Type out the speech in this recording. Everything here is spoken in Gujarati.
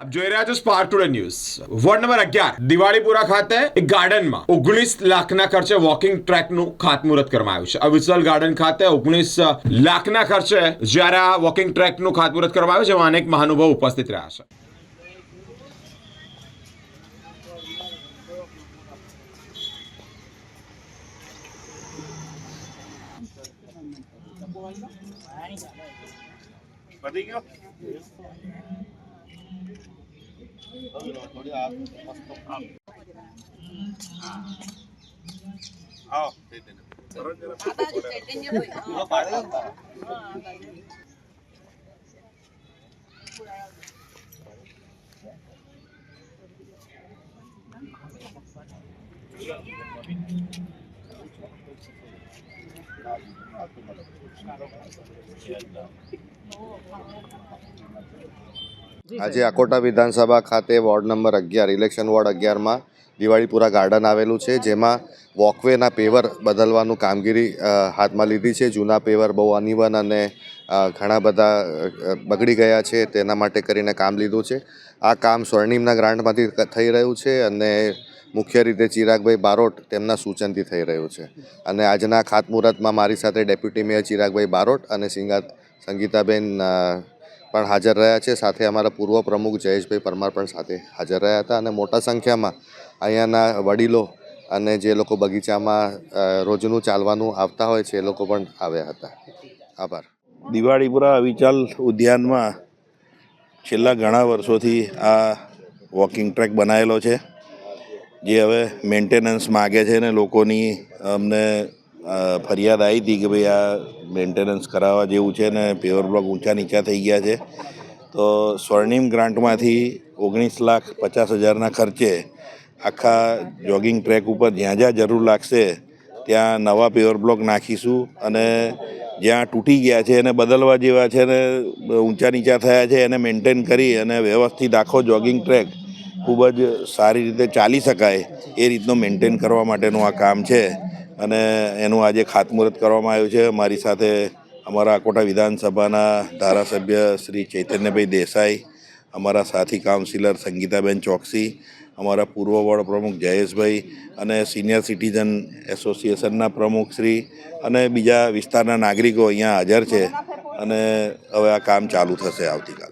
જોઈ રહ્યા છો spark today news ward number અગિયાર, દિવાળીપુરા ખાતે એક ગાર્ડનમાં ઓગણીસ લાખના ખર્ચે વોકિંગ ટ્રેકનું ખાતમુહૂર્ત કરવામાં આવ્યું છે. આ વિશાલ ગાર્ડન ખાતે ઓગણીસ લાખના ખર્ચે જ્યારે આ વોકિંગ ટ્રેકનું ખાતમુહૂર્ત કરવામાં આવ્યું છે જેમાં અનેક મહાનુભાવ ઉપસ્થિત રહ્યા છે. પતી ગયો? 老大，你来，我来，我来。哦，对对对，然后你来，我来，我来。我来。આજે અકોટા વિધાનસભા ખાતે વોર્ડ નંબર અગિયાર ઇલેક્શન વોર્ડ અગિયારમાં દિવાળીપુરા ગાર્ડન આવેલું છે જેમાં વોકવેના પેવર બદલવાનું કામગીરી હાથમાં લીધી છે. જૂના પેવર બહુ અનિવન અને ઘણા બધા બગડી ગયા છે તેના માટે કરીને કામ લીધું છે. આ કામ સ્વર્ણિમના ગ્રાન્ટમાંથી થઈ રહ્યું છે અને મુખ્ય રીતે ચિરાગભાઈ બારોટ તેમના સૂચનથી થઈ રહ્યું છે. અને આજના ખાતમુહૂર્તમાં મારી સાથે ડેપ્યુટી મેયર ચિરાગભાઈ બારોટ અને સિંગા સંગીતાબેન પણ હાજર રહ્યા છે. સાથે અમારા પૂર્વ પ્રમુખ જયેશભાઈ પરમાર પણ સાથે હાજર રહ્યા હતા અને મોટા સંખ્યામાં અહીંયાના વડીલો અને જે લોકો બગીચામાં રોજનું ચાલવાનું આવતા હોય છે, એ લોકો પણ આવ્યા હતા. આભાર. દિવાળીપુરા વિચાલ ઉદ્યાનમાં છેલ્લા ઘણા વર્ષોથી આ વોકિંગ ટ્રેક બનાવેલો છે, જે હવે મેન્ટેનન્સ માગે છે ને લોકોની અમને ફરિયાદ આવી હતી કે ભાઈ આ મેન્ટેનન્સ કરાવવા જેવું છે ને પેવર બ્લોક ઊંચા નીચા થઈ ગયા છે. તો સ્વર્ણિમ ગ્રાન્ટમાંથી ઓગણીસ લાખ પચાસ હજારના ખર્ચે આખા જોગિંગ ટ્રેક ઉપર જ્યાં જ્યાં જરૂર લાગશે ત્યાં નવા પેવર બ્લોક નાખીશું અને જ્યાં તૂટી ગયા છે એને બદલવા જેવા છે ને ઊંચા નીચા થયા છે એને મેન્ટેન કરી અને વ્યવસ્થિત આખો જોગિંગ ટ્રેક ખૂબ જ સારી રીતે ચાલી શકાય એ રીતનો મેન્ટેન કરવા માટેનું આ કામ છે. અને એનું આજે ખાતમુહૂર્ત કરવામાં આવ્યું છે. મારી સાથે અમારા કોટા વિધાનસભાના ધારાસભ્ય શ્રી ચૈતન્યભાઈ દેસાઈ, અમારા સાથી કાઉન્સિલર સંગીતાબેન ચોકસી, અમારા પૂર્વ વોર્ડ પ્રમુખ જયેશભાઈ અને સિનિયર સિટીઝન એસોસિએશનના પ્રમુખ શ્રી અને બીજા વિસ્તારના નાગરિકો અહીંયા હાજર છે અને હવે આ કામ ચાલુ થશે આવતીકાલ.